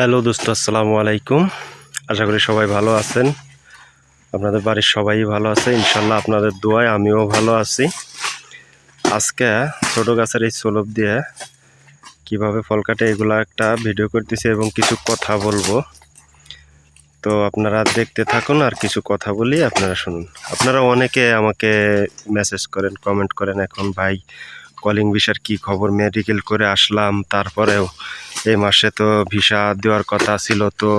Hello দোস্ত, আসসালামু আলাইকুম। আশা করি সবাই ভালো আছেন। আপনাদের বাড়ির সবাই ভালো আছে, ইনশাল্লাহ আপনাদের দোয়ায় আমিও ভালো আছি। আজকে ছোটো গাছের এই সলব দিয়ে কীভাবে ফল কাটে এগুলো একটা ভিডিও করতেছি এবং কিছু কথা বলব। তো আপনারা দেখতে থাকুন আর কিছু কথা বলি, আপনারা শুনুন। আপনারা অনেকে আমাকে মেসেজ করেন কমেন্ট করেন, এখন ভাই কলিং ভিসার কি খবর? মেডিকেল করে আসলাম, তারপরেও এই মাসে তো ভিসা দেওয়ার কথা ছিল, তো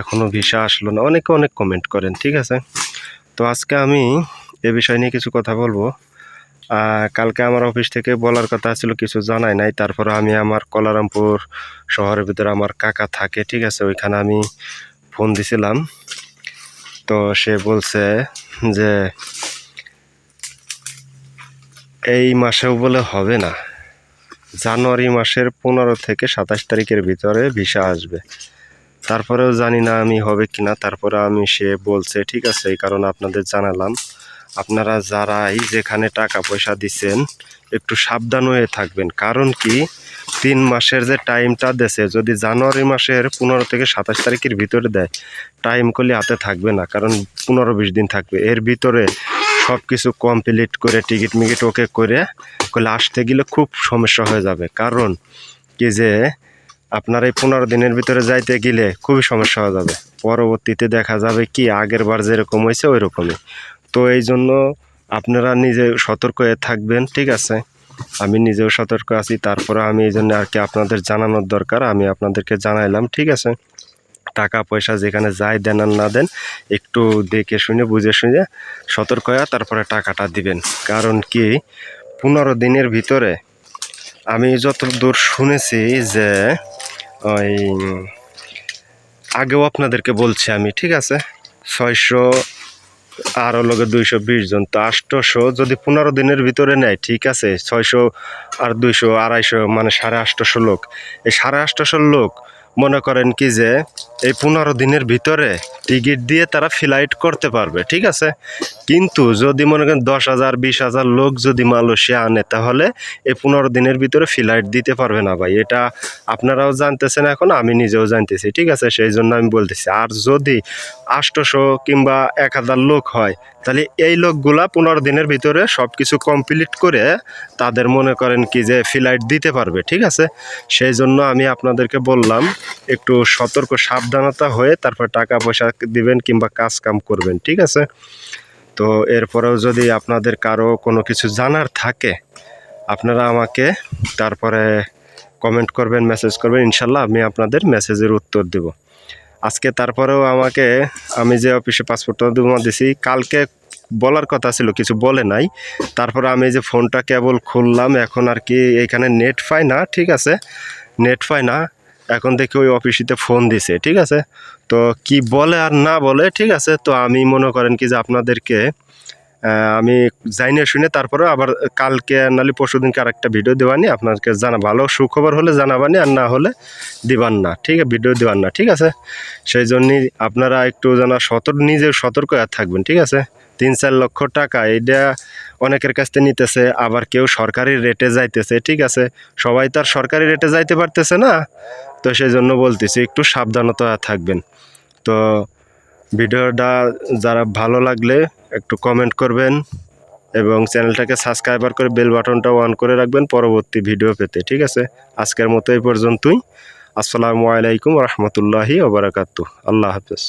এখনও ভিসা আসলো না। অনেকে অনেক কমেন্ট করেন, ঠিক আছে? তো আজকে আমি এ বিষয় নিয়ে কিছু কথা বলব। কালকে আমার অফিস থেকে বলার কথা ছিল, কিছু জানাই নাই। তারপরে আমি আমার কলারামপুর শহরের ভিতরে আমার কাকা থাকে, ঠিক আছে? ওইখানে আমি ফোন দিছিলাম। তো সে বলছে যে এই মাসেও বলে হবে না। জানুয়ারি মাসের পনেরো থেকে সাতাশ তারিখের ভিতরে ভিসা আসবে। তারপরেও জানি না আমি হবে কি না তারপরে আমি সে বলছে, ঠিক আছে, এই কারণে আপনাদের জানালাম। আপনারা যারাই যেখানে টাকা পয়সা দিচ্ছেন একটু সাবধান হয়ে থাকবেন। কারণ কি? তিন মাসের যে টাইমটা দেছে, যদি জানুয়ারি মাসের পনেরো থেকে সাতাশ তারিখের ভিতরে দেয়, টাইম করলে হাতে থাকবে না। কারণ পনেরো বিশ দিন থাকবে। এর ভিতরে সব কিছু কমপ্লিট করে টিকিট মিকিট ওকে করে আসতে গেলে খুব সমস্যা হয়ে যাবে। কারণ কি যে আপনার এই পনেরো দিনের ভিতরে যাইতে গেলে খুবই সমস্যা হয়ে যাবে। পরবর্তীতে দেখা যাবে কি আগের বার যেরকম হয়েছে ওই রকমই তো এই জন্য আপনারা নিজে সতর্ক হয়ে থাকবেন, ঠিক আছে? আমি নিজেও সতর্ক আছি, তারপরে আমি এই জন্য আর কি আপনাদের জানানোর দরকার, আমি আপনাদেরকে জানাইলাম, ঠিক আছে? টাকা পয়সা যেখানে যায় দেন আর না দেন, একটু দেখে শুনে, বুঝে শুনে সতর্ক হয়ে তারপরে টাকাটা দিবেন। কারণ কি, পনেরো দিনের ভিতরে আমি যত দূর শুনেছি যে, ওই আগেও আপনাদেরকে বলছি আমি, ঠিক আছে? ছয়শো আরও লগে দুইশো বিশ জন, তো আটশোশো যদি পনেরো দিনের ভিতরে নেয়, ঠিক আছে? ছয়শো আর দুইশো, আড়াইশো মানে সাড়ে আটশোশো লোক। এই সাড়ে আটশোশো লোক মনে করেন কি যে এই পনেরো দিনের ভিতরে টিকিট দিয়ে তারা ফ্লাইট করতে পারবে, ঠিক আছে? কিন্তু যদি মনে করেন দশ হাজার, বিশ হাজার লোক যদি মালয়েশিয়া আনে, তাহলে এই পনেরো দিনের ভিতরে ফ্লাইট দিতে পারবে না ভাই। এটা আপনারাও জানতেছেন এখন, আমি নিজেও জানতেছি, ঠিক আছে? সেই জন্য আমি বলতেছি, আর যদি আষ্টশো কিংবা এক হাজার লোক হয়, তাহলে এই লোকগুলা পনেরো দিনের ভিতরে সব কিছু কমপ্লিট করে তাদের মনে করেন কি যে ফ্লাইট দিতে পারবে, ঠিক আছে? সেই জন্য আমি আপনাদেরকে বললাম, একটু সতর্ক, সাবধানতা হয়ে তারপর টাকা পয়সা দিবেন কিংবা কাজ কাম করবেন, ঠিক আছে? তো এরপরেও যদি আপনাদের কারও কোনো কিছু জানার থাকে, আপনারা আমাকে তারপরে কমেন্ট করবেন মেসেজ করবেন, ইনশাল্লাহ আমি আপনাদের মেসেজের উত্তর দেব। আজকে তারপরেও আমাকে, আমি যে অফিসে পাসপোর্টটা জমা দিছি, কালকে বলার কথা ছিল, কিছু বলে নাই। তারপরে আমি যে ফোনটা কেবল খুললাম, এখন আর কি এখানে নেট পাই না, ঠিক আছে? নেট পাই না এখন দেখি ওই অফিসিতে ফোন দিছে, ঠিক আছে? তো কি বলে আর না বলে, ঠিক আছে? তো আমি মনে করেন কি যে আপনাদেরকে আমি জানি শুনে তারপরে আবার কালকে নালি পরশু দিনকে আরেকটা ভিডিও দেওয়ানি আপনাকে জানা ভালো সুখবর হলে জানাবানি, আর না হলে দিবান না, ঠিক আছে? ভিডিও দিবান না, ঠিক আছে? সেই জন্যই আপনারা একটু জানা সতর্ক নিজে সতর্ক থাকবেন, ঠিক আছে? তিন চার লক্ষ টাকা এটা অনেকের কাছ থেকে নিতেছে, আবার কেউ সরকারি রেটে যাইতেছে, ঠিক আছে? সবাই তো আর সরকারি রেটে যাইতে পারতেছে না, তো সেই জন্য বলতেছি, একটু সাবধানতা থাকবেন। তো ভিডিওটা যারা ভালো লাগলে একটু কমেন্ট করবেন এবং চ্যানেলটাকে সাবস্ক্রাইবার করে বেল বাটনটা অন করে রাখবেন পরবর্তী ভিডিও পেতে, ঠিক আছে? আজকের মতো এই পর্যন্তই। আসসালামু আলাইকুম রহমতুল্লাহি ওবরাকাতু আল্লাহ হাফেজ।